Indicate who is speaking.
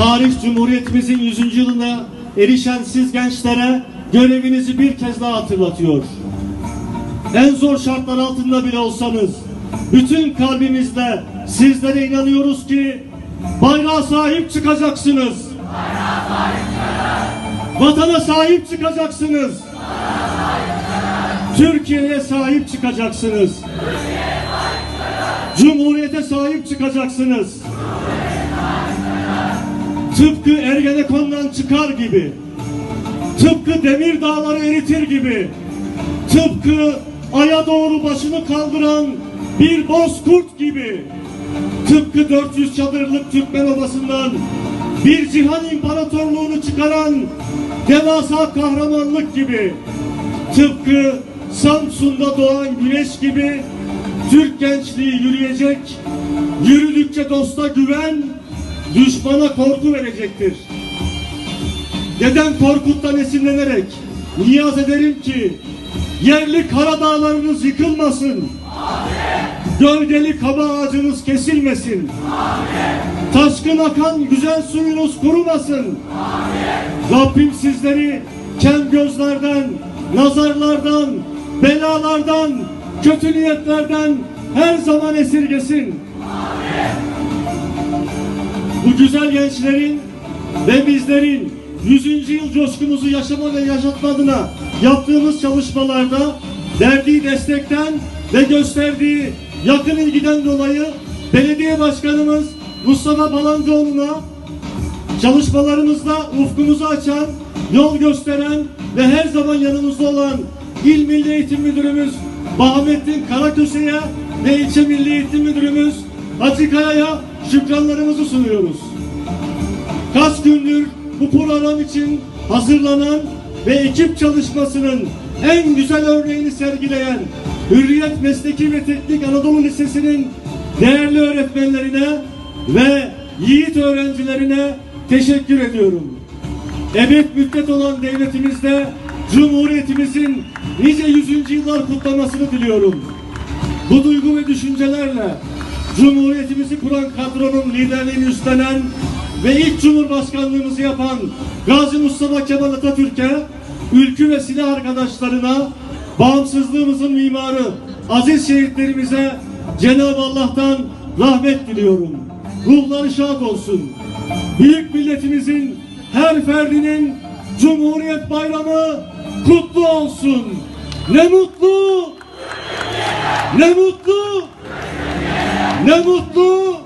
Speaker 1: tarih Cumhuriyetimizin 100. yılına erişen siz gençlere görevinizi bir kez daha hatırlatıyor. En zor şartlar altında bile olsanız bütün kalbimizle sizlere inanıyoruz ki bayrağa sahip çıkacaksınız. Vatana sahip çıkacaksınız. Türkiye'ye sahip çıkacaksınız. Cumhuriyete sahip çıkacaksınız. Tıpkı Ergenekon'dan çıkar gibi. Tıpkı demir dağları eritir gibi. Tıpkı aya doğru başını kaldıran bir bozkurt gibi. Tıpkı 400 çadırlık Türkmen obasından bir cihan imparatorluğunu çıkaran devasa kahramanlık gibi. Tıpkı Samsun'da doğan güneş gibi Türk gençliği yürüyecek, yürüdükçe dosta güven, düşmana korku verecektir. Dedem Korkut'tan esinlenerek niyaz ederim ki yerli kara dağlarınız yıkılmasın. Gölgeli kaba ağacınız kesilmesin. Taşkın akan güzel suyunuz kurumasın. Rabbim sizleri kem gözlerden, nazarlardan, belalardan, kötü niyetlerden her zaman esirgesin. Bu güzel gençlerin ve bizlerin 100. yıl coşkumuzu yaşama ve yaşatma adına yaptığımız çalışmalarda verdiği destekten ve gösterdiği yakın ilgiden dolayı belediye başkanımız Mustafa Balancıoğlu'na çalışmalarımızda ufkumuzu açan, yol gösteren ve her zaman yanımızda olan İl Milli Eğitim Müdürümüz Bahamettin Karaköse'ye ve İlçe Milli Eğitim Müdürümüz Hacı Kaya'ya şükranlarımızı sunuyoruz. Kaç gündür bu program için hazırlanan ve ekip çalışmasının en güzel örneğini sergileyen Hürriyet Mesleki ve Teknik Anadolu Lisesi'nin değerli öğretmenlerine ve yiğit öğrencilerine teşekkür ediyorum. Ebed müddet olan devletimizde Cumhuriyetimizin nice yüzüncü yıllar kutlamasını diliyorum. Bu duygu ve düşüncelerle Cumhuriyetimizi kuran kadronun liderliğini üstlenen ve ilk Cumhurbaşkanlığımızı yapan Gazi Mustafa Kemal Atatürk'e, ülkü ve silah arkadaşlarına, bağımsızlığımızın mimarı aziz şehitlerimize Cenab-ı Allah'tan rahmet diliyorum. Ruhları şad olsun. Büyük milletimizin her ferdinin Cumhuriyet Bayramı kutlu olsun. Ne mutlu! Ne mutlu! Ne mutlu!